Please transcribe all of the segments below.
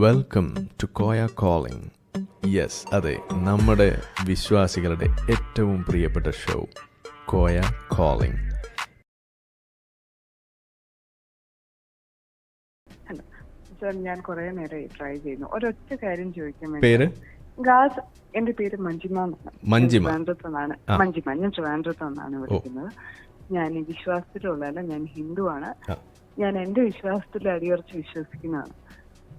Welcome to Koya calling yes അതെ നമ്മുടെ വിശ്വാസികളുടെ ഏറ്റവും പ്രിയപ്പെട്ട ഷോ കോയ കോളിംഗ് സർ ഞാൻ കുറെ നേരമായി ട്രൈ ചെയ്യുന്നു. ഒരൊറ്റ കാര്യം ചോദിക്കാൻ പേര്? എന്റെ പേര് മഞ്ജിമ. മഞ്ജിമ. ഞാൻ ട്രിവാൻഡ്രത്ത് നിന്നാണ്. മഞ്ജിമ ഞാൻ ട്രിവാൻഡ്രത്ത് നിന്നാണ് വിളിക്കുന്നത്. ഞാൻ വിശ്വാസത്തിലുള്ള വിശ്വാസത്തിലുള്ളതല്ല ഞാൻ ഹിന്ദുവാണ്. ആണ് ഞാൻ എന്റെ വിശ്വാസത്തിൽ അടിയുറച്ച് വിശ്വസിക്കുന്നതാണ്.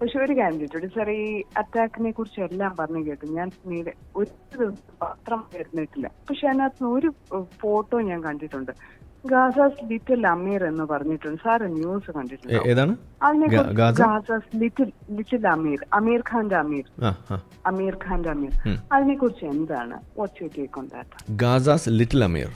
പക്ഷെ ഒരു കാര്യം ചോദിച്ചോട്ടെ? സാർ ഈ അറ്റാക്കിനെ കുറിച്ച് എല്ലാം പറഞ്ഞു കേട്ടു. ഞാൻ പിന്നീട് ഒരു ദിവസം പത്രം വരുന്നിട്ടില്ല പക്ഷെ അതിനകത്ത് ഒരു ഫോട്ടോ ഞാൻ കണ്ടിട്ടുണ്ട്. ഗാസാസ് ലിറ്റിൽ അമീർ എന്ന് പറഞ്ഞിട്ടുണ്ട്. സാർ ന്യൂസ് കണ്ടിട്ടുണ്ട്? ഗാസാസ് ലിറ്റിൽ ലിറ്റിൽ അമീർ അമീർ ഖാന്റെ അമീർ. അമീർ ഖാന്റെ അമീർ. അതിനെ കുറിച്ച് എന്താണ്? You take on that Gaza's little Amir.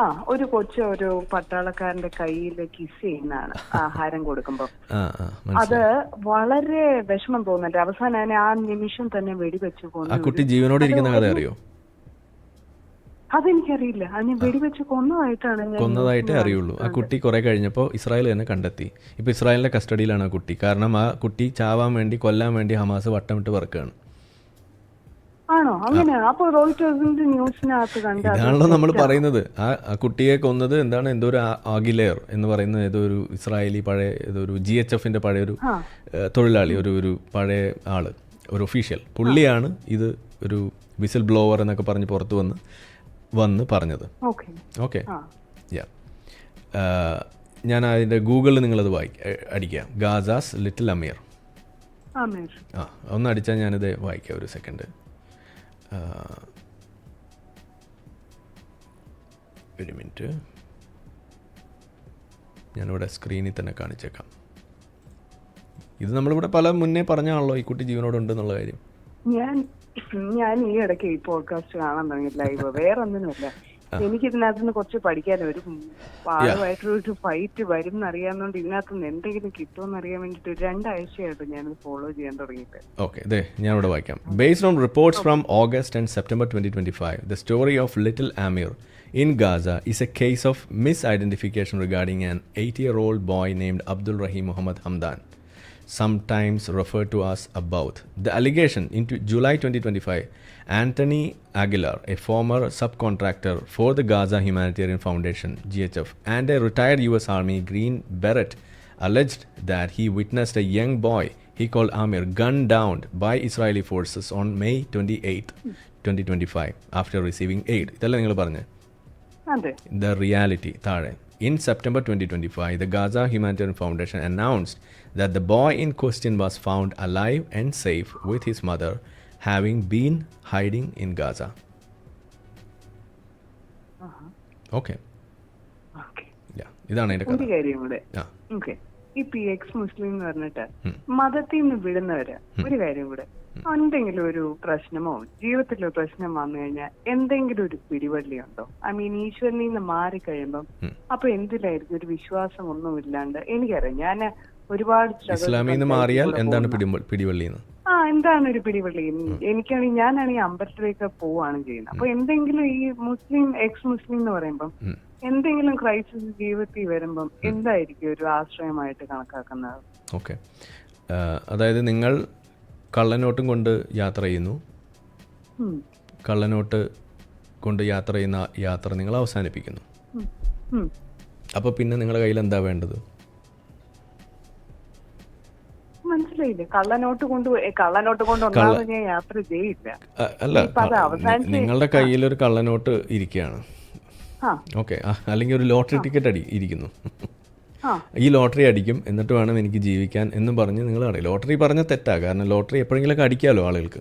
ആ ഒരു കൊച്ചു ഒരു പട്ടാളക്കാരന്റെ കയ്യിൽ കിസ് ചെയ്യുന്നതാണ് ആഹാരം കൊടുക്കുമ്പോ. ആ ആ അത് വളരെ വിഷമം തോന്നുന്നുണ്ട്. അവസാനം അതിനെ ആ നിമിഷം തന്നെ വെടിവെച്ച് പോകുന്നു കൊന്നു കുട്ടി ജീവനോടെ ഇരിക്കുന്ന കഥ അറിയോ? അതെനിക്കറിയില്ല. അതിനെ വെടിവെച്ച് കൊന്നതായിട്ടാണ് കൊന്നതായിട്ടേ അറിയുള്ളൂ. ആ കുട്ടി കുറെ കഴിഞ്ഞപ്പോൾ ഇസ്രായേൽ തന്നെ കണ്ടെത്തി. ഇപ്പൊ ഇസ്രായേലിന്റെ കസ്റ്റഡിയിലാണ് ആ കുട്ടി. കാരണം ആ കുട്ടി ചാവാൻ വേണ്ടി കൊല്ലാൻ വേണ്ടി ഹമാസ് വട്ടമിട്ട് പറക്കുകയാണ് ആണോ? അങ്ങനെ അപ്പൊ റോയിറ്റേഴ്സിന്റെ ന്യൂസിനകത്ത് കണ്ട അത് ഇതാണല്ലോ നമ്മൾ പറയുന്നത്. ആ ആ കുട്ടിയെ കൊന്നത് എന്താണ്? എന്തോ ഒരു ആ- ആഗിലെയർ എന്ന് പറയുന്ന ഏതോ ഒരു ഇസ്രായേലി പഴയ ഏതോ ഒരു ജി എച്ച് എഫിന്റെ പഴയ ഒരു. ഏഹ്, തൊഴിലാളി ഒരു ഒരു പഴയ ആൾ ഒരു ഒഫീഷ്യൽ പുള്ളിയാണ് ഇത് ഒരു വിസിൽ ബ്ലോവർ എന്നൊക്കെ പറഞ്ഞ് പുറത്തു വന്ന് വന്ന് പറഞ്ഞത്. ഓക്കെ. ഓക്കെ. യാ ഞാൻ അതിന്റെ ഗൂഗിളിൽ നിങ്ങളത് വായിക്ക അടിക്കാം. Gaza's little Amir. അമീർ. ആ ഒന്ന് അടിച്ചാൽ ഞാനിത് വായിക്കാം ഒരു സെക്കൻഡ് ഒരു മിനിറ്റ്. ഞാനിവിടെ സ്ക്രീനിൽ തന്നെ കാണിച്ചേക്കാം. ഇത് നമ്മളിവിടെ പല മുന്നേ പറഞ്ഞാണല്ലോ ഈ കുട്ടി ജീവനോടുണ്ട് എന്നുള്ള കാര്യം. ഞാൻ ഞാൻ ഈ ഇടയ്ക്ക് ഈ പോഡ്കാസ്റ്റ് കാണാൻ തുടങ്ങി ലൈവ് വേറെ ഒന്നിനുമില്ല എനിക്ക് ഇതിനകത്ത് നിന്ന് കുറച്ച് പഠിക്കാൻ ഒരു പാടുമായിട്ടൊരു ഫൈറ്റ് വരും എന്നറിയാവുന്നതുകൊണ്ട് ഇതിനകത്ത് നിന്ന് എന്തെങ്കിലും കിട്ടുമെന്ന് അറിയാൻ വേണ്ടിട്ട് ഒരു രണ്ടാഴ്ചയായിട്ട് ഞാൻ ഫോളോ ചെയ്യാൻ തുടങ്ങിയിട്ട്. ഓക്കെ ദേ ഞാൻ ഇവിടെ വായിക്കാം. Based on reports from August and September twenty twenty five the story of little Aamir in Gaza is a case of misidentification regarding an eight year old boy named Abdul Rahim Mohammed Hamdan sometimes referred to as About. The allegation in t- July 2025, Anthony Aguilar, a former subcontractor for the Gaza Humanitarian Foundation (GHF) and a retired U.S. Army Green Beret, alleged that he witnessed a young boy he called Amir gunned down by Israeli forces on May 28, 2025, after receiving aid. ഇതല്ലേ നിങ്ങൾ പറഞ്ഞത് അതെ the reality താഴെ in september 2025 the gaza humanitarian foundation announced that the boy in question was found alive and safe with his mother having been hiding in gaza okay okay yeah ഇതാണ് കഥ കാര്യം കൂടെ ഈ പി എക്സ് മുസ്ലിം എന്ന് പറഞ്ഞിട്ട് മതത്തിൽ നിന്ന് വിടുന്നവര് ഒരു കാര്യം കൂടെ എന്തെങ്കിലും ഒരു പ്രശ്നമോ ജീവിതത്തിലെ പ്രശ്നം വന്നു കഴിഞ്ഞാൽ എന്തെങ്കിലും ഒരു പിടിവള്ളി ഉണ്ടോ ഐ മീൻ ഈശ്വരനിൽ നിന്ന് മാറിക്കഴിയുമ്പം അപ്പൊ എന്തിലായിരിക്കും? ഒരു വിശ്വാസം ഒന്നും ഇല്ലാണ്ട് എനിക്കറിയാം. ഞാൻ ഒരുപാട് struggle ഇസ്ലാമിൽ നിന്ന് മാറിയാൽ എന്താണ് പിടിവ- പിടിവള്ളി ആ എന്താണ് ഒരു പിടിവള്ളി? എനിക്കാണെങ്കിൽ ഞാനാണെങ്കിൽ അമ്പലത്തിലേക്ക് പോവാണ് ചെയ്യുന്നത്. അപ്പൊ എന്തെങ്കിലും ഈ മുസ്ലിം എക്സ് മുസ്ലിം എന്ന് പറയുമ്പം എന്തെങ്കിലും ക്രൈസിസ് ജീവിതത്തിൽ വരുമ്പം എന്തായിരിക്കും ഒരു ആശ്രയമായിട്ട് കണക്കാക്കുന്നത്? ഓക്കെ. അതായത് നിങ്ങൾ കള്ളനോട്ടും കൊണ്ട് യാത്ര ചെയ്യുന്നു. കള്ളനോട്ട് കൊണ്ട് യാത്ര ചെയ്യുന്ന യാത്ര നിങ്ങൾ അവസാനിപ്പിക്കുന്നു. അപ്പോൾ പിന്നെ നിങ്ങളുടെ കയ്യിൽ എന്താ വേണ്ടത്? മനസ്സിലായില്ലേ? കള്ളനോട്ട് കൊണ്ട് കള്ളനോട്ട് കൊണ്ട് ഒന്നാമത് ഞാൻ യാത്ര ചെയ്യില്ല. അ- അല്ല നിങ്ങളുടെ കയ്യിൽ ഒരു കള്ളനോട്ട് ഇരിക്കുകയാണ്. ഓക്കെ അല്ലെങ്കിൽ ഒരു ലോട്ടറി ടിക്കറ്റ് അടി ഇരിക്കുന്നു. ഈ ലോട്ടറി അടിക്കും എന്നിട്ട് വേണം എനിക്ക് ജീവിക്കാൻ എന്ന് പറഞ്ഞ് നിങ്ങൾ അറിയാം ലോട്ടറി പറഞ്ഞാൽ തെറ്റാ. കാരണം ലോട്ടറി എപ്പോഴെങ്കിലൊക്കെ അടിക്കാമല്ലോ ആളുകൾക്ക്.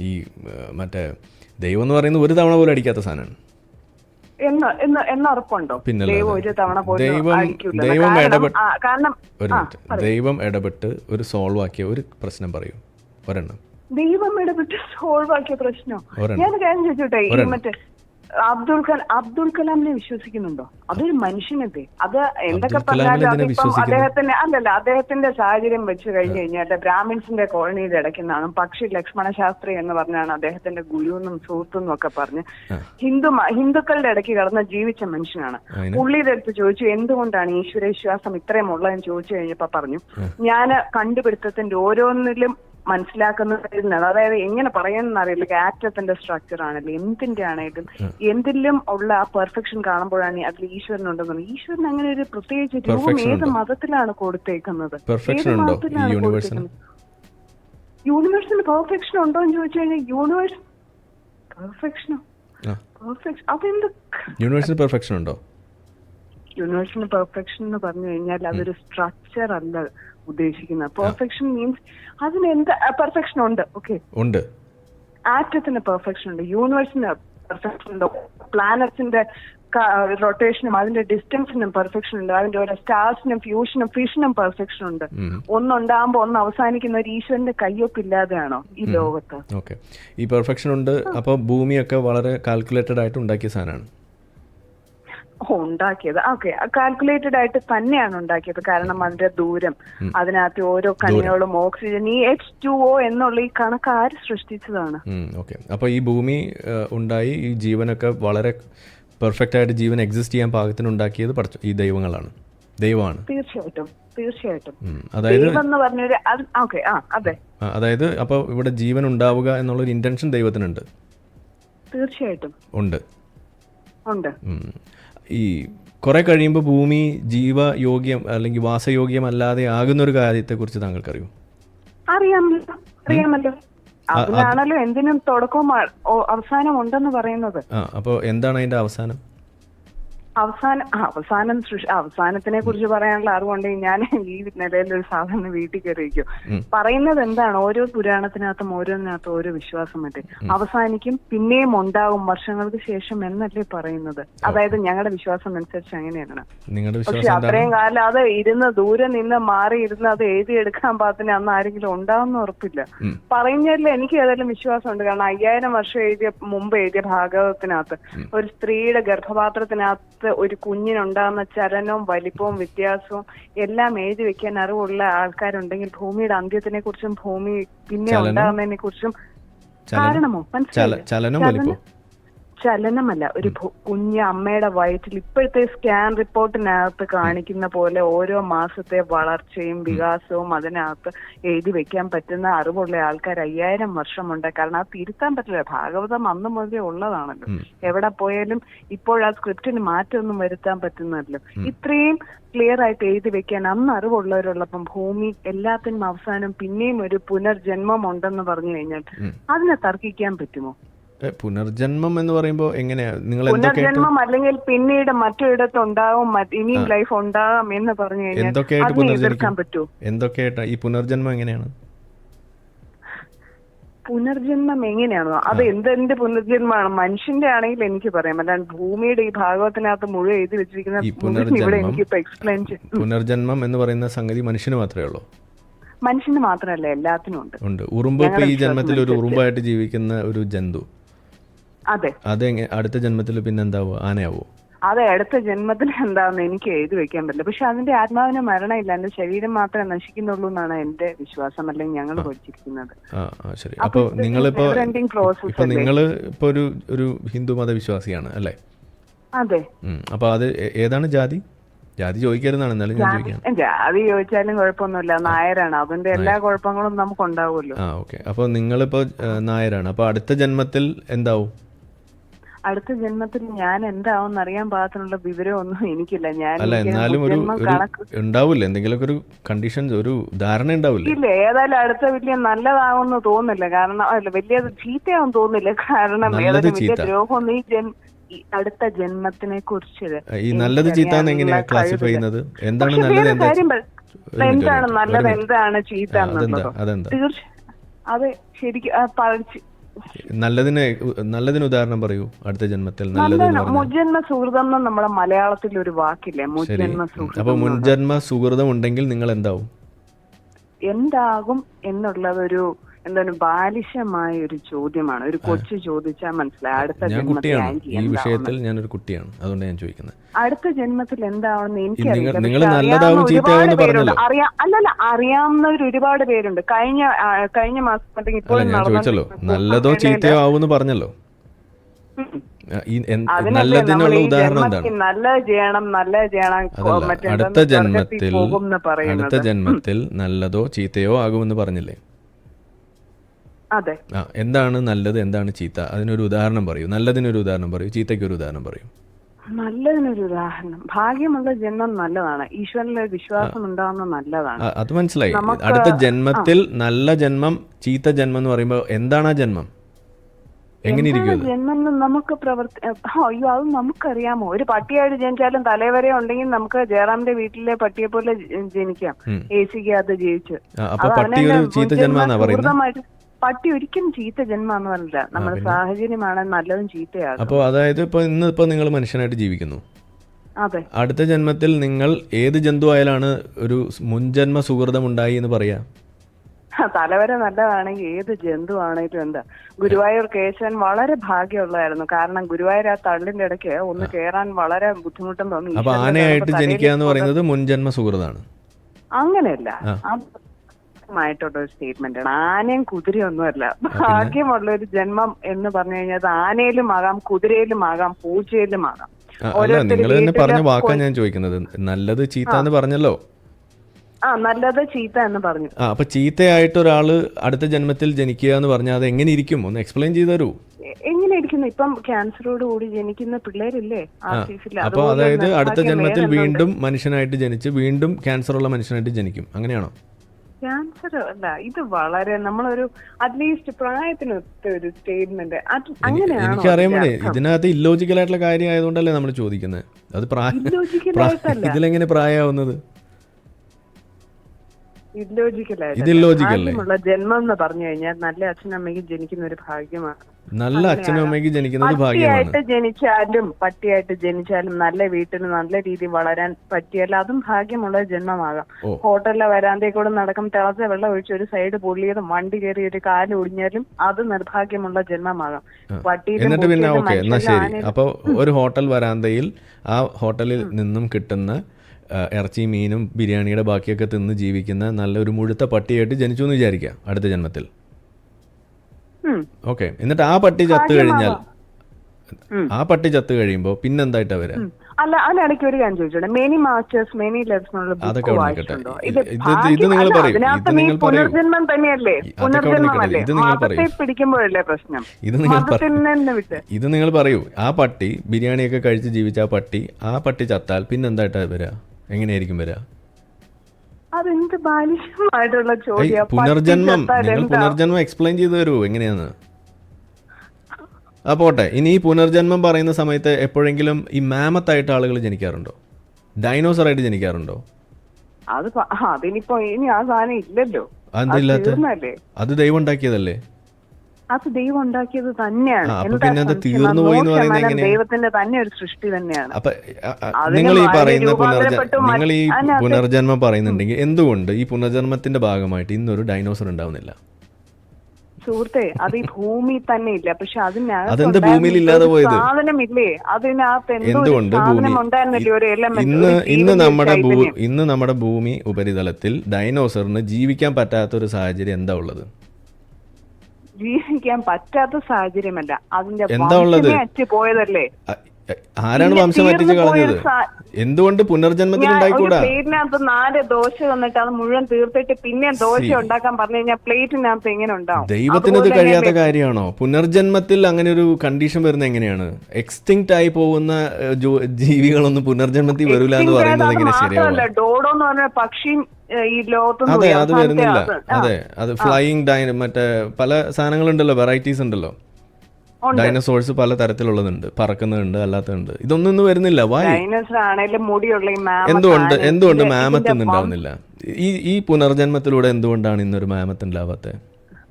ഈ മറ്റേ ദൈവം എന്ന് പറയുന്നത് ഒരു തവണ പോലും അടിക്കാത്ത സാധനമാണ്. ദൈവം ഇടപെട്ട്- ഒരു ആ, മിനിറ്റ്. ദൈവം ഇടപെട്ട് ഒരു സോൾവ് ആക്കിയ ഒരു പ്രശ്നം പറയൂ. ഒരെണ്ണം. ദൈവം ഇടപെട്ട് സോൾവ് ആക്കിയ പ്രശ്നം. ഞാൻ കാര്യം ചോദിച്ചോട്ടെ? മറ്റേ അബ്ദുൾ കലാം അബ്ദുൾ കലാമിനെ വിശ്വസിക്കുന്നുണ്ടോ? അതൊരു മനുഷ്യനത്തെ അത് എന്തൊക്കെ പറഞ്ഞാലും അതിപ്പം അദ്ദേഹത്തിന്റെ അല്ലല്ല അദ്ദേഹത്തിന്റെ സാഹചര്യം വെച്ച് കഴിഞ്ഞു കഴിഞ്ഞാൽ ബ്രാഹ്മിൻസിന്റെ കോളനിയിൽ ഇടയ്ക്കുന്നതാണ് പക്ഷി ലക്ഷ്മണ ശാസ്ത്രി എന്ന് പറഞ്ഞാണ് അദ്ദേഹത്തിന്റെ ഗുരു ഗുരുവെന്നും സുഹൃത്തും ഒക്കെ പറഞ്ഞ് ഹിന്ദു ഹിന്ദുക്കളുടെ ഇടയ്ക്ക് കടന്ന് ജീവിച്ച മനുഷ്യനാണ്? പുള്ളിയുടെ അടുത്ത് ചോദിച്ചു എന്തുകൊണ്ടാണ് ഈശ്വരവിശ്വാസം ഇത്രയും ഉള്ളതെന്ന്? ചോദിച്ചു കഴിഞ്ഞപ്പോ പറഞ്ഞു ഞാൻ കണ്ടുപിടുത്തത്തിന്റെ ഓരോന്നിലും മനസ്സിലാക്കുന്നതിൽ അതായത് എങ്ങനെ പറയുന്ന അറിയില്ല. ആറ്റത്തിന്റെ സ്ട്രക്ചർ ആണെങ്കിലും എന്തിന്റെ ആണെങ്കിലും എന്തിലും ഉള്ള ആ പെർഫെക്ഷൻ കാണുമ്പോഴാണ് അതിൽ ഈശ്വരനുണ്ടെന്ന് ഈശ്വരൻ അങ്ങനെ ഒരു പ്രത്യേകിച്ച് രൂപം ഏത് മതത്തിലാണ് കൊടുത്തേക്കുന്നത്? ഏത് മതത്തിലാണ് യൂണിവേഴ്സിന്? കൊടുത്തേക്കുന്നത്? യൂണിവേഴ്സിന് പെർഫെക്ഷൻ ഉണ്ടോ എന്ന് ചോദിച്ചു കഴിഞ്ഞാൽ യൂണിവേഴ്സ് പെർഫെക്ഷനോ പെർഫെക്ഷൻ അതെന്ത് യൂണിവേഴ്സിന് പെർഫെക്ഷൻ ഉണ്ടോ? യൂണിവേഴ്സിന് പെർഫെക്ഷൻ എന്ന് പറഞ്ഞു കഴിഞ്ഞാൽ അതൊരു സ്ട്രക്ചർ അല്ല ഉദ്ദേശിക്കുന്നത്. പെർഫെക്ഷൻ മീൻസ് അതിന് എന്ത് പെർഫെക്ഷൻ ഉണ്ട്. ഓക്കെ ഉണ്ട്. ആറ്റത്തിന് പെർഫെക്ഷൻ ഉണ്ട്. യൂണിവേഴ്സിന് പെർഫെക്ഷൻ ഉണ്ട്. പ്ലാനറ്റ്സിന്റെ റൊട്ടേഷനും അതിന്റെ ഡിസ്റ്റൻസിനും പെർഫെക്ഷൻ ഉണ്ട്. അതിന്റെ ഓരോ സ്റ്റാർസിനും ഫ്യൂഷനും ഫിഷിനും പെർഫെക്ഷൻ ഉണ്ട്. ഒന്നുണ്ടാകുമ്പോ ഒന്ന് അവസാനിക്കുന്ന ഒരു ഈശ്വരന്റെ കയ്യൊപ്പില്ലാതെയാണോ ഈ ലോകത്ത്? ഓക്കെ ഈ പെർഫെക്ഷൻ ഉണ്ട്. അപ്പോൾ ഭൂമിയൊക്കെ വളരെ കാൽക്കുലേറ്റഡ് ആയിട്ട് ഉണ്ടാക്കിയ സാധനമാണ്. ഉണ്ടാക്കിയത്. ഓക്കെ കാൽക്കുലേറ്റഡ് ആയിട്ട് തന്നെയാണ് ഉണ്ടാക്കിയത്. കാരണം അതിന്റെ ദൂരം അതിനകത്ത് ഓരോ കണികളും ഓക്സിജൻ ഈ എച്ച് ടു ഒ എന്നുള്ള ഈ കണക്ക് ആര് സൃഷ്ടിച്ചതാണ്? അപ്പൊ ഈ ഭൂമി ഉണ്ടായി ഈ ജീവനൊക്കെ വളരെ പെർഫെക്റ്റ് ആയിട്ട് ജീവൻ എക്സിസ്റ്റ് ചെയ്യാൻ പാകത്തിന് ഉണ്ടാക്കിയത് പഠിച്ചു ഈ ദൈവങ്ങളാണ്. ദൈവമാണ്. തീർച്ചയായിട്ടും തീർച്ചയായിട്ടും. അതായത് പറഞ്ഞൊരു ഓക്കെ ആ അതെ. അതായത് അപ്പോൾ ഇവിടെ ജീവൻ ഉണ്ടാവുക എന്നുള്ളൊരു ഇന്റൻഷൻ ദൈവത്തിനുണ്ട്. തീർച്ചയായിട്ടും. ഉണ്ട്. ഉണ്ട്. ഈ കുറെ കഴിയുമ്പോൾ ഭൂമി ജീവയോഗ്യം അല്ലെങ്കിൽ വാസയോഗ്യം വാസയോഗ്യമല്ലാതെ ആകുന്ന ഒരു കാര്യത്തെക്കുറിച്ച് താങ്കൾക്കറിയോ? അറിയാമല്ലോ അറിയാമല്ലോ. അതിനാണല്ലോ എന്തിനും തുടക്കവും അവസാനം ഉണ്ടെന്ന് പറയുന്നത്. അപ്പോ എന്താണ് അതിന്റെ അവസാനം? അവസാനം അവസാനം സൃഷ്ടി അവസാനത്തിനെ കുറിച്ച് പറയാനുള്ള അറിവുണ്ടെങ്കിൽ ഞാൻ ഈ നിലയിൽ ഒരു സാധാരണ വീട്ടിൽ കയറിയിരിക്കും പറയുന്നത് എന്താണ്? ഓരോ പുരാണത്തിനകത്തും ഓരോന്നിനകത്തും ഓരോ വിശ്വാസം മറ്റേ. അവസാനിക്കും പിന്നെയും ഉണ്ടാകും വർഷങ്ങൾക്ക് ശേഷം എന്നല്ലേ പറയുന്നത്. അതായത് ഞങ്ങളുടെ വിശ്വാസം അനുസരിച്ച് അങ്ങനെയാണ്. പക്ഷെ വിശ്വാസം അത്രയും കാലം അത് ഇരുന്ന് ദൂരെ നിന്ന് മാറി ഇരുന്ന് അത് എഴുതിയെടുക്കാൻ പാത്തിന് അന്ന് ആരെങ്കിലും ഉണ്ടാവുന്ന ഉറപ്പില്ല. പറയുന്നതിൽ എനിക്ക് ഏതായാലും വിശ്വാസമുണ്ട്. കാരണം അയ്യായിരം വർഷം എഴുതിയ മുമ്പ് എഴുതിയ ഭാഗവതത്തിനകത്ത് ഒരു സ്ത്രീയുടെ ഗർഭപാത്രത്തിനകത്ത് ഒരു കുഞ്ഞിനുണ്ടാകുന്ന ചലനവും വലിപ്പവും വ്യത്യാസവും എല്ലാം എഴുതി വെക്കാൻ അറിവുള്ള ആൾക്കാരുണ്ടെങ്കിൽ ഭൂമിയുടെ അന്ത്യത്തിനെ കുറിച്ചും ഭൂമി പിന്നെ? ഉണ്ടാകുന്നതിനെ കുറിച്ചും കാരണമോ മനസ്സിലായി ചലനമല്ല. ഒരു കുഞ്ഞ് അമ്മയുടെ വയറ്റിൽ ഇപ്പോഴത്തെ സ്കാൻ റിപ്പോർട്ടിനകത്ത് കാണിക്കുന്ന പോലെ ഓരോ മാസത്തെ വളർച്ചയും വികാസവും അതിനകത്ത് എഴുതി വെക്കാൻ പറ്റുന്ന അറിവുള്ള ആൾക്കാർ അയ്യായിരം വർഷമുണ്ട്. കാരണം അത് തിരുത്താൻ പറ്റില്ല. ഭാഗവതം അന്ന് മുതലേ ഉള്ളതാണല്ലോ. എവിടെ പോയാലും ഇപ്പോൾ ആ സ്ക്രിപ്റ്റിന് മാറ്റമൊന്നും വരുത്താൻ പറ്റുന്നല്ലോ ഇത്രയും ക്ലിയർ ആയിട്ട് എഴുതി വെക്കാൻ അന്ന് അറിവുള്ളവരുള്ളപ്പം ഭൂമി എല്ലാത്തിനും അവസാനം പിന്നെയും ഒരു പുനർജന്മം ഉണ്ടെന്ന് പറഞ്ഞു കഴിഞ്ഞാൽ അതിനെ തർക്കിക്കാൻ പറ്റുമോ? പുനർജന്മം എന്ന് പറയുമ്പോൾ എങ്ങനെയാ? നിങ്ങൾ പുനർജന്മം അല്ലെങ്കിൽ പിന്നീട് മറ്റൊരിടത്ത് ഉണ്ടാവും ഇനിയും ലൈഫ് ഉണ്ടാകാം എന്ന് പറഞ്ഞു കഴിഞ്ഞാൽ എന്തൊക്കെയായിട്ട് എതിർക്കാൻ പറ്റുമോ എന്തൊക്കെയായിട്ടാ? ഈ പുനർജന്മം എങ്ങനെയാണ്? പുനർജന്മം എങ്ങനെയാണോ? അത് എന്തെന്ത് പുനർജന്മമാണ്? മനുഷ്യന്റെ ആണെങ്കിൽ എനിക്ക് പറയാം. അല്ലാണ്ട് ഭൂമിയുടെ ഈ ഭാഗവത്തിനകത്ത് മുഴുവൻ എഴുതി വെച്ചിരിക്കുന്ന ഇവിടെ പുനർജന്മം- എനിക്കിപ്പോ എക്സ്പ്ലെയിൻ പുനർജന്മം എന്ന് പറയുന്ന സംഗതി മനുഷ്യന് മാത്രമേ ഉള്ളൂ? മനുഷ്യന് മാത്രമല്ല എല്ലാത്തിനും ഉണ്ട്. ഉണ്ട്. ഉറുമ്പ് ഈ ജന്മത്തിൽ ഒരു ഉറുമ്പായിട്ട് ജീവിക്കുന്ന ഒരു ജന്തു. അതെ. അതെ അടുത്ത ജന്മത്തിൽ പിന്നെ എന്താവോ? ആനയാവോ? അതെ അടുത്ത ജന്മത്തിൽ എന്താണെന്ന് എനിക്ക് എഴുതി വെക്കാൻ പറ്റില്ല. പക്ഷെ അതിന്റെ ആത്മാവിന് മരണമില്ല. എന്റെ ശരീരം മാത്രമേ നശിക്കുന്നുള്ളൂ എന്നാണ് എന്റെ വിശ്വാസം അല്ലെങ്കിൽ ഞങ്ങൾ പഠിച്ചിരിക്കുന്നത്. ശരി. അപ്പോൾ ഇത് നിങ്ങളിപ്പോ ഇപ്പൊ? നിങ്ങൾ ഇപ്പൊ ഒരു ഒരു ഹിന്ദു മതവിശ്വാസിയാണ് അല്ലേ? അതെ. അപ്പൊ അത് ഏതാണ് ജാതി? ജാതി ചോദിക്കരുതാണ് എന്നാലും ഞാൻ ചോദിക്കാം. ജാതി ചോദിച്ചാലും കുഴപ്പമൊന്നുമില്ല. നായരാണ്. അതിന്റെ എല്ലാ കുഴപ്പങ്ങളും നമുക്ക് ഉണ്ടാവുമല്ലോ. ആ ഓക്കെ. അപ്പോൾ നിങ്ങളിപ്പോ നായരാണ്. അപ്പൊ അടുത്ത ജന്മത്തിൽ എന്താവും? അടുത്ത ജന്മത്തിൽ ഞാൻ എന്താവും അറിയാൻ പാകത്തിനുള്ള വിവരമൊന്നും എനിക്കില്ല. ഞാൻ അല്ല എന്നാലും ഒരു ഉണ്ടാവില്ല. എന്തെങ്കിലും എന്തെങ്കിലുമൊക്കെ ഒരു കണ്ടീഷൻ ഒരു ധാരണ ഉണ്ടാവില്ല? ഇല്ല ഏതായാലും അടുത്ത വലിയ നല്ലതാവുമെന്ന് തോന്നില്ല കാരണം അല്ല വലിയ ചീത്തയാവും തോന്നില്ല കാരണം വലിയ ദ്രോഹം ഈ ജൻ അടുത്ത ജന്മത്തിനെ കുറിച്ച് ഈ നല്ലത് ചീത്താന്ന് എങ്ങനെയാ ക്ലാസിഫൈ ചെയ്യുന്നത്? എന്താണ് നല്ലത് എന്താണ് നല്ലത്. എന്താണ് ചീത്ത അത് ശരിക്കും നല്ലതിന് നല്ലതിന് ഉദാഹരണം പറയൂ അടുത്ത ജന്മത്തിൽ മുജന്മ സുഹൃതം നമ്മുടെ മലയാളത്തിൽ ഒരു വാക്കില്ലേ? മുജന്മ. സുഹൃതം അപ്പൊ മുൻജന്മ സുഹൃതം ഉണ്ടെങ്കിൽ നിങ്ങൾ എന്താവും എന്താകും എന്നുള്ളതൊരു എന്താണ് ബാലിശമായ ഒരു ചോദ്യമാണ്. ഒരു കൊച്ചു ചോദിച്ചാൽ മനസ്സിലായി. അടുത്ത ഞാൻ ജന്മത്തിൽ കുട്ടിയാണ്. ആന്റി ഈ എന്താവണം ഞാൻ ഞാനൊരു കുട്ടിയാണ്. അതുകൊണ്ട് ഞാൻ ചോദിക്കുന്നത്. അടുത്ത ജന്മത്തിൽ എന്താവണമെന്ന് നിങ്ങൾ- എനിക്കറിയില്ല. നിങ്ങൾ പക്ഷെ നല്ലതാവും അറിയാവുന്ന ചീത്തയാവും എന്ന് ഒരുപാട് പേരുണ്ട്. പറഞ്ഞല്ലോ. അറിയാ അല്ലല്ല അറിയാവുന്നവർ ഒരുപാട് പേരുണ്ട്. കഴിഞ്ഞ ആ, കഴിഞ്ഞ മാസം അല്ലെങ്കിൽ അല്ല ഇപ്പോഴും ഞാൻ ചോദിച്ചല്ലോ. നടന്നുകൊണ്ടിരിക്കുന്ന നല്ലതോ ചീത്തയോ ആവുമെന്ന് പറഞ്ഞല്ലോ. ഉം. ആ, ഈ എന്ത്- അതിനല്ലേ നമ്മൾ ഈ ഉദാഹരണം ജന്മത്തിൽ എന്താണ്? നല്ലത് ചെയ്യണം നല്ലത് ചെയ്യണം അതല്ല മറ്റേ അടുത്ത സ്വർഗത്തിൽ ജന്മത്തിൽ പോകും എന്ന് അടുത്ത ജന്മത്തിൽ നല്ലതോ ചീത്തയോ ആകുമെന്ന് പറഞ്ഞില്ലേ? അതെ. എന്താണ് നല്ലത് എന്താണ് ചീത്ത? അതിനൊരു ഉദാഹരണം പറയൂ. നല്ലതിനൊരു ഉദാഹരണം പറയൂ. ചീത്തയ്ക്ക് ഒരു ഉദാഹരണം പറയൂ. നല്ലതിനൊരു ഉദാഹരണം. ഭാഗ്യമുള്ള ജന്മം നല്ലതാണ്. ഈശ്വരനിലെ വിശ്വാസം ഉണ്ടാവുന്ന നല്ലതാണ്. അത് മനസ്സിലായി. അടുത്ത ജന്മത്തിൽ നല്ല ജന്മം ചീത്ത ജന്മം എന്ന് പറയുമ്പോൾ എന്താണ് ആ ജന്മം? അത്? ജന്മം നമുക്ക് പ്രവർത്തി അയ്യോ അത് നമുക്കറിയാമോ? ഒരു പട്ടിയായിട്ട് ജനിച്ചാലും തലവരെ ഉണ്ടെങ്കിൽ നമുക്ക് ജയറാമിന്റെ വീട്ടിലെ പട്ടിയെ പോലെ ജനിക്കാം. എ സിക്ക് ജീവിച്ച് ആ, അപ്പൊ അത് പട്ടി പട്ടി ഒരിക്കലും ചീത്ത ജന്മാന്ന് പറഞ്ഞില്ല. നമ്മുടെ സാഹചര്യമാണ് നല്ലതും ചീത്തയാണ് അപ്പോൾ അതായത് ഇപ്പോൾ ഇന്ന് ഇപ്പോൾ നിങ്ങൾ മനുഷ്യനായിട്ട് ജീവിക്കുന്നു. അതെ. അടുത്ത ജന്മത്തിൽ നിങ്ങൾ ഏത് ജന്തു ആയാലാണ് ഒരു മുൻജന്മ സുഹൃതം ഉണ്ടായി എന്ന് പറയാ? തലവര നല്ലതാണെങ്കിൽ ഏത് ജന്തു ആണെങ്കിലും എന്താ? ഗുരുവായൂർ കേശൻ വളരെ ഭാഗ്യമുള്ളതായിരുന്നു. കാരണം ഗുരുവായൂർ ആ തള്ളിന്റെ ഇടയ്ക്ക് ഒന്ന് കേറാൻ വളരെ ബുദ്ധിമുട്ടും തോന്നി അപ്പൊ ആനയായിട്ട് ജനിക്കുക എന്ന് പറയുന്നത് മുൻജന്മ സുഹൃതാണ്. അങ്ങനെയല്ല. ആ. ഒരു സ്റ്റേറ്റ്മെന്റ് ആണ് ആനയും കുതിരയും അല്ല ഭാഗ്യമുള്ള ഒരു ജന്മം എന്ന് പറഞ്ഞു കഴിഞ്ഞാൽ ആനയിലും ആകാം കുതിരയിലും ആകാം പൂച്ചയിലും ആകാം. അല്ല നിങ്ങൾ തന്നെ പറഞ്ഞ വാക്കാ ഞാൻ ചോദിക്കുന്നത്. നല്ലത് ചീത്ത എന്ന് പറഞ്ഞല്ലോ? ആ നല്ലത് ചീത്ത എന്ന് പറഞ്ഞു. ആ അപ്പൊ ചീത്തയായിട്ട് ഒരാൾ അടുത്ത ജന്മത്തിൽ ജനിക്കുക എന്ന് പറഞ്ഞാൽ അത് എങ്ങനെ ഇരിക്കും? ഒന്ന് എക്സ്പ്ലെയിൻ ചെയ്തു തരൂ എങ്ങനെ ഇരിക്കുന്നു? ഇപ്പം ക്യാൻസറോട് കൂടി ജനിക്കുന്ന പിള്ളേരില്ലേ? അപ്പൊ അതായത് അടുത്ത ജന്മത്തിൽ വീണ്ടും മനുഷ്യനായിട്ട് ജനിച്ച് വീണ്ടും ക്യാൻസർ ഉള്ള മനുഷ്യനായിട്ട് ജനിക്കും. അങ്ങനെയാണോ? ക്യാൻസർ അല്ല ഇത് വളരെ നമ്മളൊരു അറ്റ്ലീസ്റ്റ് പ്രായത്തിനൊത്ത ഒരു സ്റ്റേറ്റ്മെന്റ് വേണ്ടി ഇതിനകത്ത് ഇല്ലോജിക്കൽ ആയിട്ടുള്ള കാര്യം ആയതുകൊണ്ടല്ലേ നമ്മൾ ചോദിക്കുന്നത് അത്. ഇതിലെങ്ങനെ പ്രായമാവുന്നത് ഇല്ലോജിക്കൽ? ജന്മം എന്ന് പറഞ്ഞു കഴിഞ്ഞാൽ നല്ല അച്ഛനമ്മയ്ക്ക് ജനിക്കുന്ന ഒരു ഭാഗ്യമാണ്. നല്ല അച്ഛനും അമ്മയ്ക്ക് ജനിക്കുന്നത് ഭാഗ്യമാണ്. പട്ടിയായിട്ട് ജനിച്ചാലും പട്ടിയായിട്ട് ജനിച്ചാലും നല്ല വീട്ടിൽ നല്ല രീതിയിൽ വളരാൻ പറ്റിയല്ല അതും ഭാഗ്യമുള്ള ജന്മമാകാം. ഹോട്ടലിലെ വരാന്തേ കൂടെ നടക്കും തിളച്ച വെള്ളം ഒഴിച്ച് ഒരു സൈഡ് പൊള്ളിയതും വണ്ടി കയറി ഒരു കാൽ ഒടിഞ്ഞാലും അത് നിർഭാഗ്യമുള്ള ജന്മമാകാം. പട്ടി എന്നിട്ട് പിന്നെ ഓക്കെ എന്നാ ശരി. അപ്പൊ അപ്പോൾ ഒരു ഹോട്ടൽ വരാന്തയിൽ ആ ഹോട്ടലിൽ നിന്നും കിട്ടുന്ന ഇറച്ചി മീനും ബിരിയാണിയുടെ ബാക്കിയൊക്കെ തിന്ന് ജീവിക്കുന്ന നല്ലൊരു മുഴുത്ത പട്ടിയായിട്ട് ജനിച്ചു എന്ന് വിചാരിക്കുക അടുത്ത ജന്മത്തിൽ. ഓക്കെ. എന്നിട്ട് ആ പട്ടി ചത്തു കഴിഞ്ഞാൽ ആ പട്ടി ചത്തു കഴിയുമ്പോ പിന്നെന്തായിട്ടാ വരാ? അല്ല അല്ല ഒരു കാര്യം ചോദിച്ചോട്ടെ. Many masters many lives. അതിനകത്ത് നീ പുനർജന്മം തന്നെയല്ലേ. മതത്തെ പിടിക്കുമ്പോഴല്ലേ പ്രശ്നം. ഇത് നിങ്ങൾ ഇത് നിങ്ങൾ പറയൂ. ആ പട്ടി ബിരിയാണിയൊക്കെ കഴിച്ച് ജീവിച്ച ആ പട്ടി ആ പട്ടി ചത്താൽ പിന്നെന്തായിട്ടാ വരാ? എങ്ങനെയായിരിക്കും വരാ? അതെന്ത് ബാലിശമായിട്ടുള്ള ചോദ്യം? പുനർജന്മം. നിങ്ങൾ പുനർജന്മം എക്സ്പ്ലെയിൻ ചെയ്തു തരൂ എങ്ങനെയാന്ന് ആ പോട്ടെ. ഇനി ഈ പുനർജന്മം പറയുന്ന സമയത്ത് എപ്പോഴെങ്കിലും ഈ മാമത്തായിട്ട് ആളുകൾ ജനിക്കാറുണ്ടോ? ഡൈനോസർ ആയിട്ട് ജനിക്കാറുണ്ടോ? അത് അതിനിപ്പോ ഇനി ആ സാധനം ഇല്ലല്ലോ. അത് ദൈവം ഉണ്ടാക്കിയതല്ലേ? അത് ദൈവം ഉണ്ടാക്കിയത് തന്നെയാണ്. എന്താ തീർന്നു പോയി എന്ന് പറയുന്നത്? ദൈവത്തിന്റെ തന്നെ ഒരു സൃഷ്ടി തന്നെയാണ്. അപ്പൊ നിങ്ങൾ ഈ പറയുന്ന പുനർജന്മ നിങ്ങൾ ഈ പുനർജന്മം പറയുന്നുണ്ടെങ്കിൽ എന്തുകൊണ്ട് ഈ പുനർജന്മത്തിന്റെ ഭാഗമായിട്ട് ഇന്നൊരു ഡൈനോസർ ഉണ്ടാവുന്നില്ല? സുഹൃത്തെ അത് ഈ ഭൂമി തന്നെ ഇല്ല. പക്ഷെ അതിനകത്ത് ഭൂമിയിൽ ഇല്ലാതെ പോയത്? സാധനമില്ലേ? അതിനകത്ത് എന്തോ എന്തുകൊണ്ട് ഇന്ന് ഇന്ന് നമ്മുടെ. ഇന്ന് നമ്മുടെ ഭൂമി ഉപരിതലത്തിൽ ഡൈനോസറിന് ജീവിക്കാൻ പറ്റാത്ത ഒരു സാഹചര്യം എന്താ ഉള്ളത്? ജീവിക്കാൻ പറ്റാത്ത സാഹചര്യമല്ല. അതിന്റെ? വംശമേ അറ്റ് പോയതല്ലേ? അ- അ- ആരാണ് വംശം പോയൊരു കളഞ്ഞത്? എന്തുകൊണ്ട് പുനർജന്മത്തിൽ ഉണ്ടായിക്കൂടാ? പ്ലേറ്റിനകത്ത് നാല് ദോശ വന്നിട്ട് അത് മുഴുവൻ തീർത്തിട്ട് പിന്നെ ദോശ. ഉണ്ടാക്കാൻ പറഞ്ഞു കഴിഞ്ഞാൽ പ്ലേറ്റിനകത്ത് എങ്ങനെ ഉണ്ടാവും. ദൈവത്തിന് ഇത് കഴിയാത്ത കാര്യമാണോ? പുനർജന്മത്തിൽ അങ്ങനെ ഒരു കണ്ടീഷൻ വരുന്ന എങ്ങനെയാണ്? എക്സ്റ്റിങ്ക്ട് ആയി പോകുന്ന ജീവികളൊന്നും പുനർജന്മത്തിൽ വരില്ല എന്ന് പറയുന്നത് എങ്ങനെ ശരിയാണ് ഡോഡോ എന്ന് പറഞ്ഞ പക്ഷിയും ഈ അതെ അത് വരുന്നില്ല. അതെ. അത് ഫ്ലൈയിങ് ഡൈന മറ്റേ പല സാധനങ്ങളുണ്ടല്ലോ വെറൈറ്റീസ് ഉണ്ടല്ലോ. ഉണ്ട്. ഡൈനസോഴ്സ് പല തരത്തിലുള്ളതുണ്ട്. പറക്കുന്നുണ്ട് അല്ലാത്തതുണ്ട്. ഇതൊന്നും ഇന്ന് വരുന്നില്ല. എന്തുകൊണ്ട്? എന്തുകൊണ്ട് മാമത്ത് ഉണ്ടാവുന്നില്ല? ഈ ഈ പുനർജന്മത്തിലൂടെ എന്തുകൊണ്ടാണ് ഇന്നൊരു മാമത്ത് ഉണ്ടാവാത്തത്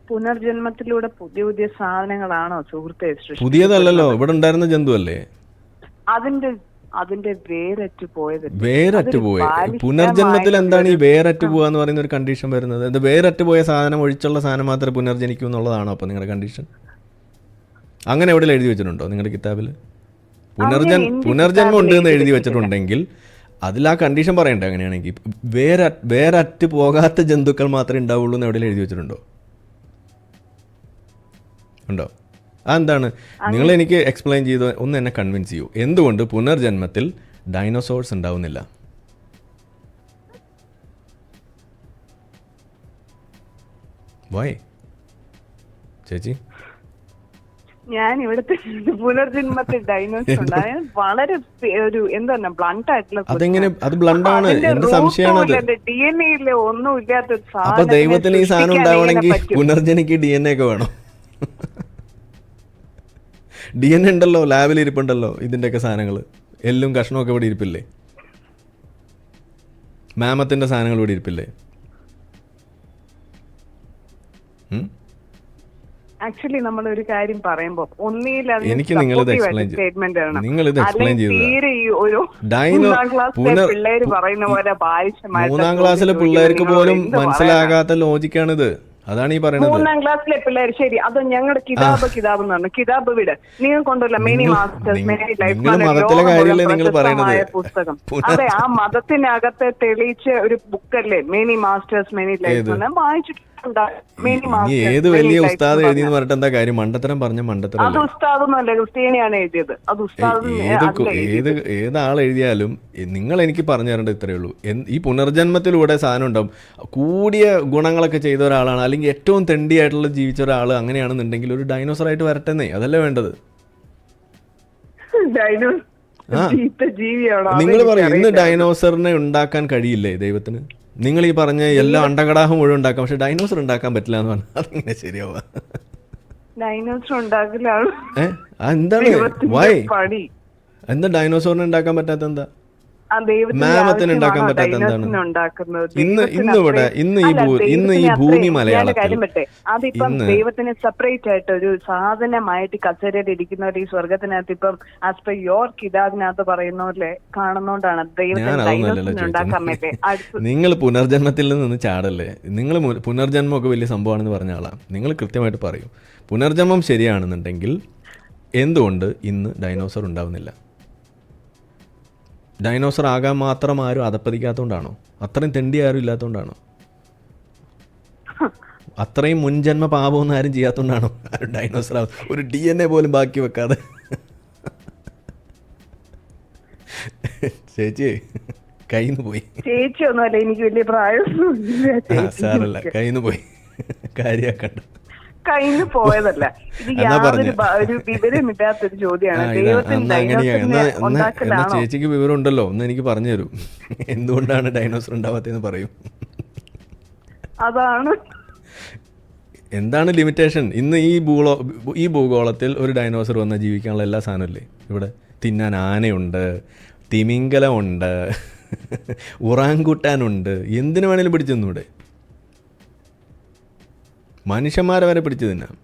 പുനർജന്മത്തിലൂടെ പുതിയ പുതിയ സാധനങ്ങളാണോ സുഹൃത്തെ പുതിയതല്ലോ പുതിയതല്ലല്ലോ. ഇവിടെ ഉണ്ടായിരുന്ന ജന്തു അല്ലേ അതിന്റെ അതിന്റെ വേരറ്റ് പോയത്. വേരറ്റ് പോയ. പുനർജന്മത്തിൽ എന്താണ് ഈ വേരറ്റ് പോവുക എന്ന് പറയുന്ന ഒരു കണ്ടീഷൻ വരുന്നത്? വേരറ്റ് പോയ സാധനം ഒഴിച്ചുള്ള സാധനം മാത്രമേ പുനർജനിക്കൂ എന്നുള്ളതാണോ അപ്പോൾ നിങ്ങളുടെ കണ്ടീഷൻ അങ്ങനെ എവിടെ എഴുതി വെച്ചിട്ടുണ്ടോ നിങ്ങളുടെ കിതാബിൽ? പുനർജൻ പുനർജന്മം ഉണ്ട് എന്ന് എഴുതി വെച്ചിട്ടുണ്ടെങ്കിൽ അതിൽ ആ കണ്ടീഷൻ പറയണ്ടേ അങ്ങനെയാണെങ്കിൽ? വേറെ അറ്റ് പോകാത്ത ജന്തുക്കൾ മാത്രമേ ഉണ്ടാവുള്ളൂ എന്ന് എവിടെ എഴുതി വെച്ചിട്ടുണ്ടോ? ഉണ്ടോ? അതെന്താണ്? നിങ്ങൾ എനിക്ക് എക്സ്പ്ലെയിൻ ചെയ്ത് ഒന്ന് എന്നെ കൺവിൻസ് ചെയ്യൂ. എന്തുകൊണ്ട് പുനർജന്മത്തിൽ ഡൈനോസോഴ്സ് ഉണ്ടാവുന്നില്ല? വൈ ചേച്ചി? ഞാൻ ഇവിടുത്തെ പുനർജന്മത്തിൽ ഡൈനോസർ ഉണ്ട്. വളരെ ഒരു എന്താ ബ്ലണ്ട് ആയിട്ടുള്ള അതെങ്ങനെ? അത് ബ്ലണ്ടാണ് എന്ത് സംശയമാണ് ഡി എൻ എയിൽ ഒന്നും ഇല്ലാത്ത അപ്പൊ ദൈവത്തിന് ഈ സാധനം ഉണ്ടാവണമെങ്കിൽ? പുനർജനിക്ക് ഡി എൻ എ ഒക്കെ വേണം. ഡി എൻ എ ഉണ്ടല്ലോ ലാബിൽ ഇരിപ്പുണ്ടല്ലോ ഇതിന്റെ ഒക്കെ സാധനങ്ങൾ എല്ലും കഷ്ണമൊക്കെ ഇവിടെ ഇരിപ്പില്ലേ? മാമത്തിന്റെ സാധനങ്ങൾ ഇവിടെ ഇരിപ്പില്ലേ? ആക്ച്വലി നമ്മൾ ഒരു കാര്യം പറയുമ്പോ ഒന്നിയിൽ എനിക്ക് നിങ്ങൾ നിങ്ങൾ ഇത് സ്റ്റേറ്റ്മെന്റ് ആണ് തീരെ. ഈ ഒരു മൂന്നാം ക്ലാസ്സിലെ പുനർ- പറയുന്ന പോലെ മൂന്നാം ക്ലാസ്സിലെ പിള്ളേർക്ക് പോലും മനസ്സിലാകാത്ത ലോജിക്കാണിത് അതാണ് ഈ പറയുന്നത് മൂന്നാം ക്ലാസ്സിലെ പിള്ളേർ ശരി അത് ഞങ്ങളുടെ കിതാബ് കിതാബ് എന്ന് പറഞ്ഞു. കിതാബ് വിട്. നിങ്ങൾ കൊണ്ടുവല്ല മെനി മാസ്റ്റേഴ്സ്? പുസ്തകം. അതെ ആ മതത്തിനകത്തെ തെളിയിച്ച ഒരു ബുക്കല്ലേ മെനി മാസ്റ്റേഴ്സ് മെനി ലൈഫ് വായിച്ചിട്ടുണ്ട്. മെനി ഏത് വലിയ ഉസ്താദ് എഴുതിയെന്ന് പറഞ്ഞിട്ട് എന്താ കാര്യം? മണ്ടത്തരം പറഞ്ഞ മണ്ടത്തരം അത് ഉസ്താദൊന്നുമല്ല ക്രിസ്ത്യാനിയാണ് എഴുതിയത്. അത് ഉസ്താദ് ഏത് ഏത് ഏതാൾ എഴുതിയാലും നിങ്ങൾ എനിക്ക് പറഞ്ഞു തരേണ്ടത് ഇത്രയേ ഉള്ളൂ. ഈ പുനർജന്മത്തിലൂടെ സാധനം ഉണ്ടാവും. കൂടിയ ഗുണങ്ങളൊക്കെ ചെയ്ത ഒരാളാണ് അല്ലെങ്കിൽ ഏറ്റവും തെണ്ടിയായിട്ടുള്ള ജീവിച്ച ഒരാൾ അങ്ങനെയാണെന്നുണ്ടെങ്കിൽ ഒരു ഡൈനോസർ ആയിട്ട് വരട്ടെന്നേ അതല്ലേ വേണ്ടത്? നിങ്ങൾ പറയും ഇന്ന് ഡൈനോസറിനെ ഉണ്ടാക്കാൻ കഴിയില്ലേ ദൈവത്തിന്? നിങ്ങൾ ഈ പറഞ്ഞ എല്ലാ അണ്ടകടാഹം മുഴുവൻ ഉണ്ടാക്കാം. പക്ഷെ ഡൈനോസർ ഉണ്ടാക്കാൻ പറ്റില്ല എന്ന് പറഞ്ഞാൽ അതെങ്ങനെ ശരിയാവുക ഡൈനോസർ ഉണ്ടാക്കില്ല. എന്താണ് വൈ എന്താ ഡൈനോസോറിനെ ഉണ്ടാക്കാൻ പറ്റാത്ത എന്താ? മാമത്തിന് ഉണ്ടാക്കാൻ പറ്റാത്ത എന്താണ്? ഇന്ന് ഇന്ന് ഇവിടെ ഇന്ന് ഈ ഇന്ന് ഈ ഭൂമി മലയാളത്തിൽ അതിപ്പം ദൈവത്തിന് സെപ്പറേറ്റ് ആയിട്ട് ഒരു സാധനമായിട്ട് കസേരയിൽ ഇരിക്കുന്നവർ ഈ സ്വർഗത്തിനകത്ത് ഇപ്പം ആസ് പെർ യോർ കിതാബിനകത്ത് പറയുന്നവരെ കാണുന്നോണ്ടാണ് ദൈവത്തിന് നിങ്ങൾ പുനർജന്മത്തിൽ നിന്ന് ചാടല്ലേ? നിങ്ങൾ പുനർജന്മം ഒക്കെ വലിയ സംഭവമാണെന്ന് പറഞ്ഞ ആളാണ് നിങ്ങൾ കൃത്യമായിട്ട് പറയും. പുനർജന്മം ശരിയാണെന്നുണ്ടെങ്കിൽ എന്തുകൊണ്ട് ഇന്ന് ഡൈനോസർ ഉണ്ടാവുന്നില്ല? ഡൈനോസർ ആകാൻ മാത്രം ആരും അതപ്പതിക്കാത്തതുകൊണ്ടാണോ അത്രയും തെണ്ടി ആരും ഇല്ലാത്തതുകൊണ്ടാണോ അത്രയും മുൻജന്മ പാപമൊന്നും ആരും ചെയ്യാത്തതുകൊണ്ടാണോ ആരും ഡൈനോസർ ഒരു ഡി എൻ എ പോലും ബാക്കി വെക്കാതെ? ചേച്ചി കയ്യിന്ന് പോയി. ചേച്ചി ഒന്നുമല്ല എനിക്ക് വലിയ പ്രായമൊന്നുമില്ല. ചേച്ചി. സാറല്ല കയ്യിൽ നിന്ന് പോയി. കാര്യാക്കണ്ട കഴിഞ്ഞു പോയതല്ല. ഇത് യാതൊരു ഒരു വിവരമില്ലാത്തൊരു ചോദ്യമാണ്. ദൈവത്തിന് ചേച്ചിക്ക് വിവരം ഉണ്ടല്ലോ ഒന്ന് എനിക്ക് പറഞ്ഞു തരൂ എന്തുകൊണ്ടാണ് ഡൈനോസർ ഉണ്ടാവാത്തെന്ന് പറയൂ. അതാണ്. എന്താണ് ലിമിറ്റേഷൻ? ഇന്ന് ഈ ഭൂഗോള ഈ ഭൂഗോളത്തിൽ ഒരു ഡൈനോസർ വന്നാൽ ജീവിക്കാനുള്ള എല്ലാ സാധനമില്ലേ? ഇവിടെ തിന്നാൻ ആനയുണ്ട് തിമിംഗലമുണ്ട് ഉറാങ്കുട്ടാനുണ്ട്. എന്തിനു വേണേലും പിടിച്ചു തന്നൂടെ മനുഷ്യന്മാരെ വരെ പിടിച്ച് തിന്നാം.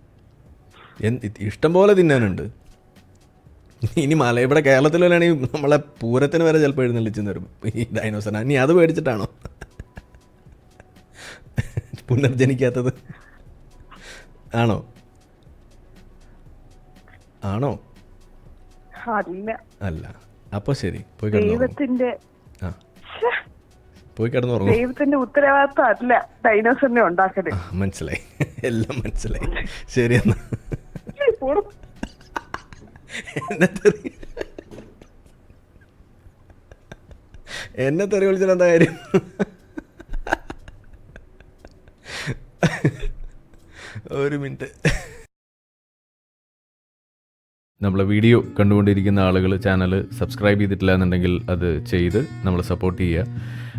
ഇഷ്ടം പോലെ തിന്നാനുണ്ട്. ഇനി മല ഇവിടെ കേരളത്തിൽ നമ്മളെ പൂരത്തിന് വരെ ചിലപ്പോൾ എഴുന്നള്ളിച്ച് തരും ഈ ഡൈനോസറിന് ഇനി അത് മേടിച്ചിട്ടാണോ പുനർജനിക്കാത്തത്. ആണോ? ആണോ? അല്ല. അപ്പോൾ ശരി. പോയി കഴിഞ്ഞു ദൈവത്തിന്റെ പോയി കിടന്നുറങ്ങും ദൈവത്തിന്റെ ഉത്തരവാദിത്വം അല്ല ഡൈനോസറിനെ ഉണ്ടാക്കൽ. മനസ്സിലായി. എല്ലാം മനസ്സിലായി. ശരി എന്നാ. എന്നെ തെറി എന്നെ തെറി വിളിച്ചിട്ട് എന്താ കാര്യം? ഒരു മിനിറ്റ്. നമ്മളെ വീഡിയോ കണ്ടുകൊണ്ടിരിക്കുന്ന ആളുകൾ ചാനൽ സബ്സ്ക്രൈബ് ചെയ്തിട്ടില്ല എന്നുണ്ടെങ്കിൽ അത് ചെയ്ത് നമ്മളെ സപ്പോർട്ട് ചെയ്യുക.